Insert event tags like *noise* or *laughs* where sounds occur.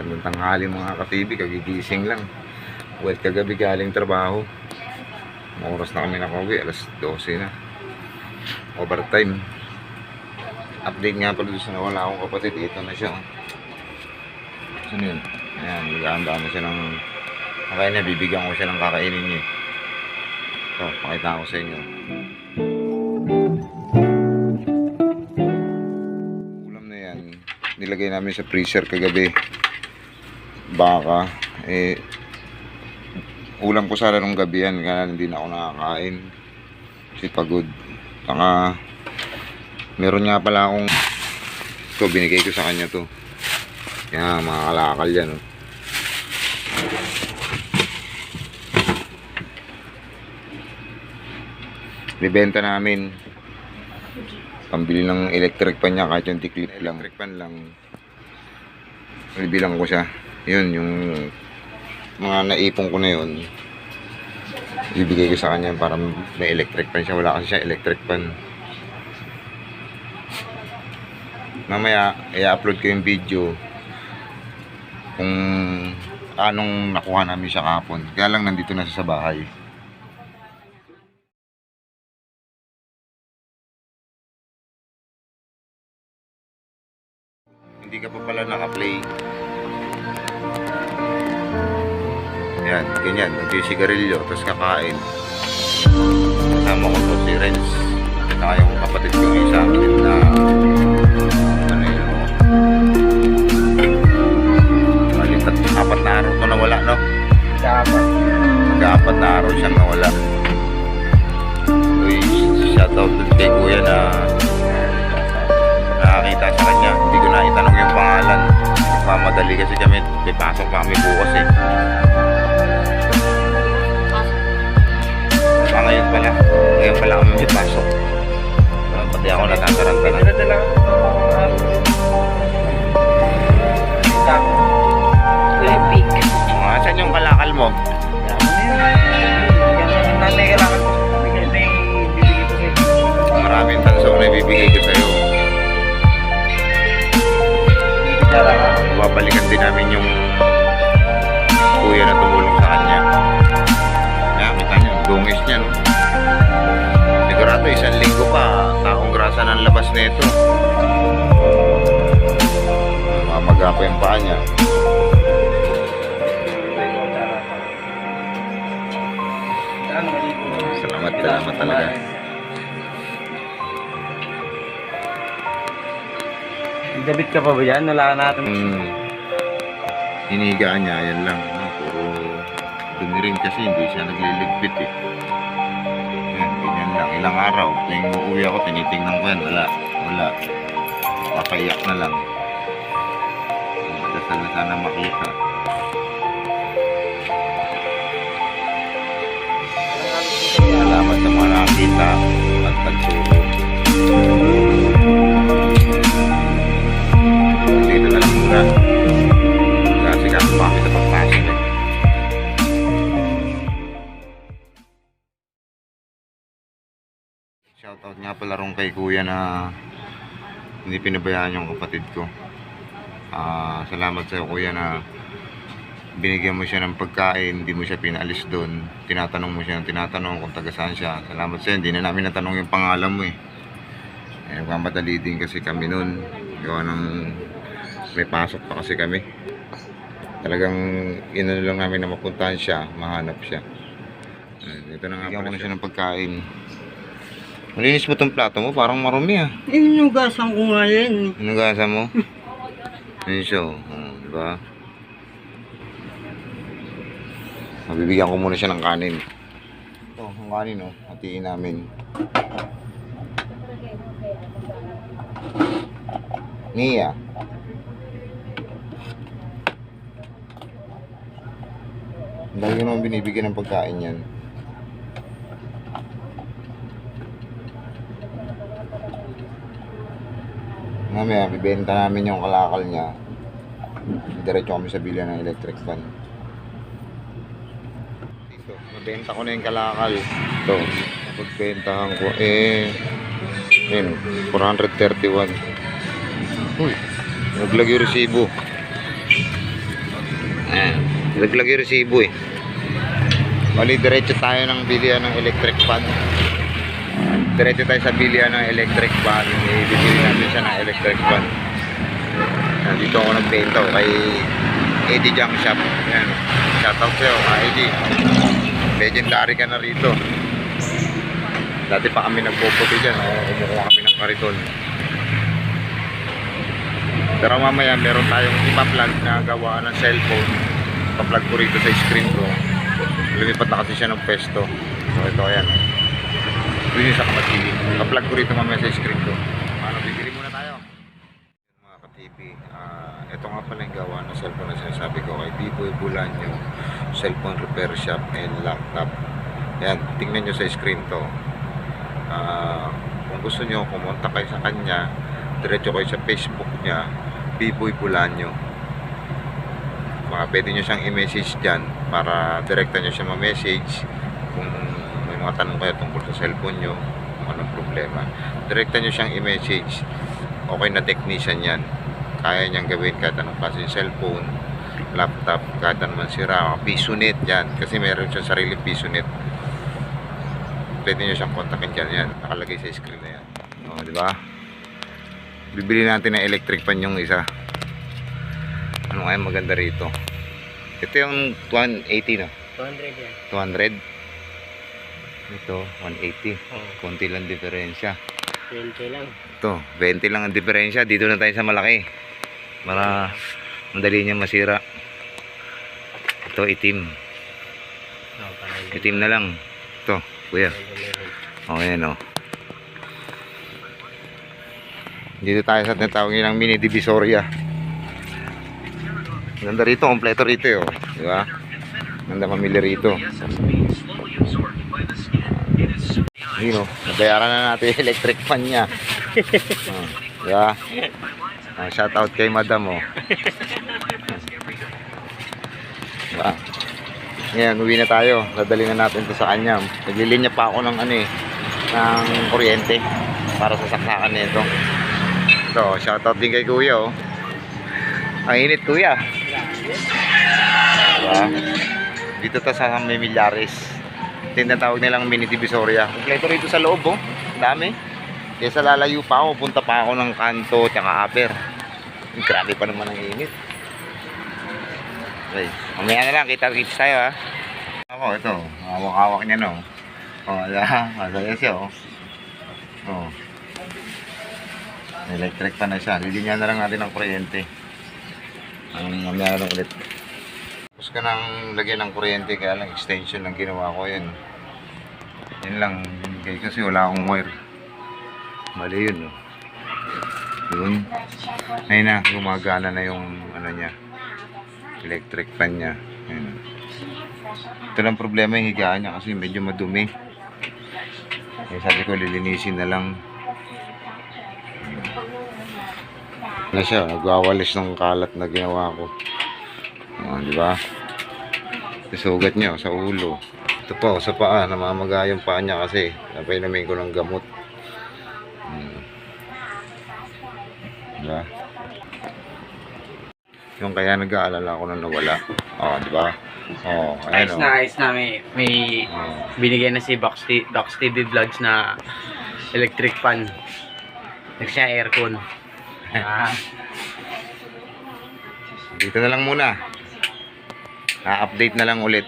Magandang tanghali mga ka-TV, kagigising lang. Wait kagabi galing trabaho. Oras na kami nakauwi, alas 12 na. Overtime. Update nga pala sa nawala akong kapatid. Ito na siya. oh. Saan yun? Ayan, nag-aandaan na siya ng... Okay na, bibigyan ko siya ng kakainin niya. Ito, pakita ko sa inyo. Ulam na yan. Nilagay namin sa freezer kagabi. Baka. Eh, ulam ko sana nung gabi yan. Kaya hindi na ako nakakain. Kasi pagod. Saka, meron nga pala akong ito, binigay ko sa kanya to. Yan, mga kalakal yan. Oh. Bibenta namin pambili ng electric pan niya kahit yung tiklip lang. Electric pan lang. Bibilang ko siya. Yun, yung mga naipon ko na yun. Ibigay ko sa kanya para may electric pan siya. Wala kasi siya electric pan. Mamaya, i-upload ko yung video kung anong nakuha namin siya kahapon. Kaya lang nandito na siya sa bahay. Yan, ganyan. Nagsisigarilyo, tapos kakain. Kasama ko to si Renz. Saka yung kapatid ko yung isa akin na ano yun, oh. Malipat, apat na araw to nawala, no? Dapat. Mag-apat na araw siyang nawala. Uy, shoutout dun kay kuya na nakakita sa kanya. Hindi ko na itanong yung pangalan. Mamadali kasi kami. May pasok pa kami bukas eh. Ah, ngayon pala. Ngayon pala kami may pasok. Ah, Pati ako natataranta na. Epic. Mga saan yung kalakal mo? Maraming tanso na ibibigay ko sa'yo. Taong grasa ng labas nito. Mamaga pa yung paa niya. Salamat, salamat talaga. Dabit ka pa ba yan? Wala natin. Yung hinigaan niya, yan lang. Puro dumi rin kasi hindi siya nagliligpit eh. Lang. Ilang araw. Tuwing uuwi ako, tinitingnan ko yan. Wala. Wala. Papaiyak na lang. Dasal na sana makita. Salamat sa mga nakakita at nagsuro. Dito na lang muna. Shoutout nga pala rong kay kuya na hindi pinabayaan yung kapatid ko. Ah, salamat sa kuya na binigyan mo siya ng pagkain, hindi mo siya pinalis doon. Tinatanong mo siya ng tinatanong kung taga saan siya. Salamat sa hindi na namin natanong yung pangalan mo eh. Eh, nagmamadali din kasi kami noon. Gawa ng may pasok pa kasi kami. Talagang inano lang namin na mapuntahan siya, mahanap siya. Eh, Ito na nga pala siya ng pagkain. Malinis mo tong plato mo, parang marumi ah. Eh, nugasan ko nga yan. Hinugasa mo? *laughs* Yun siya, oh. Oh, diba? Mabibigyan ko muna siya ng kanin. Ito, ang kanin, oh. Hatiin namin. Nia. Dahil ko naman binibigyan ng pagkain yan. Mamaya, bibenta namin yung kalakal niya. Diretso kami sa bila ng electric fan. Dito, nabenta ko na yung kalakal. Ito, napagbentahan ko. Eh, yun, 431. Uy, naglag yung resibo. Nilaglag yung resibo eh. Bali, diretso tayo ng bilihan ng electric fan. Diretso tayo sa bilihan ng electric fan. Eh, bibili natin siya ng electric fan. Yan, dito ako nagbenta kay Eddie Junk Shop. Yan. Shoutout sa'yo, kay Eddie. Legendary ka na rito. Dati pa kami nagpuputi dyan. Oh, kami ng kariton. Pero mamaya meron tayong ipa-plug na gawa ng cellphone. Pa-plug ko rito sa screen ko. Lumipat na kasi siya ng pesto. So ito ayan. Yung sa kapatid. Pa-plug ko rito mamaya sa screen ko. Ano, bibili muna tayo. Mga ka-TV, ah, ito nga pala yung gawa ng cellphone na sinasabi ko kay Biboy Bulanyo cellphone repair shop and laptop. Yan, tingnan nyo sa screen to. Ah, kung gusto nyo, kumonta kayo sa kanya, diretso kayo sa Facebook niya, Biboy Bulanyo. Baka pwede nyo siyang i-message dyan para direkta nyo siya ma-message kung may mga tanong kayo tungkol sa cellphone nyo, kung anong problema. Direkta nyo siyang i-message. Okay na technician yan. Kaya niyang gawin kahit anong klase yung cellphone, laptop, kahit naman sira, piso net yan. Kasi meron siyang sarili piso net. Pwede nyo siyang kontakin dyan yan. Nakalagay sa screen na yan. O, di ba? Bibili natin ng electric pan yung isa. Ano kaya maganda rito? Ito yung 180 na. 200 yan. 200. Ito, 180. Oo. Konti lang diferensya. 20 lang. Ito, 20 lang ang diferensya. Dito na tayo sa malaki. Para madali niya masira. Ito, itim. Itim na lang. Ito, kuya. O, ayan o. Dito tayo sa tinatawag nilang mini divisoria. Ganda rito, kompleto rito eh. Oh. Di ba? Ganda mamili rito. Yun o, nabayaran na natin yung electric fan niya. oh, di ba? Oh, shout out kay madam oh. Diba? Ngayon, uwi na tayo. Dadali na natin to sa kanya. Naglilinya pa ako ng ano eh, ng kuryente para sa saksakan nito. Ito, shoutout din kay kuya oh. Ang init kuya. Diba? Dito to sa may Millares. Tinatawag nilang mini divisoria. Kompleto rito sa loob oh. Ang dami. Kaya sa lalayo pa ako, punta pa ako ng kanto tsaka upper. Grabe pa naman ang init. Okay. Mamaya na lang, kita-kits tayo ha. Ako, ito. Hawak-hawak niya no. Oh, ala. Masaya siya oh. Oh. Electric pa na siya. Lilinyan na lang natin ng kuryente. Ang mamaya na ulit. Tapos ka nang lagyan ng kuryente, kaya lang extension lang ginawa ko yun. Yun lang. Kaya kasi wala akong wire. Mali yun no. Yun. Ayun na, gumagana na yung ano niya electric fan niya. Ayan. Ito lang problema yung higaan niya kasi medyo madumi. Eh, sabi ko lilinisin na lang. Na siya, nagwawalis ng kalat na ginawa ko. Oh, di ba? Sugat niya sa ulo. Ito pa, sa paa, namamaga yung paa niya kasi napainumin ko ng gamot. Hmm. Diba? Yung kaya nag-aalala ako nung nawala. Oh, di ba? Oh, Ayos na, oh. ayos na. May, may Oh. binigay na si Box, Box TV Vlogs na electric fan. Next siya aircon. *laughs* Ah, Dito na lang muna. Na-update na lang ulit.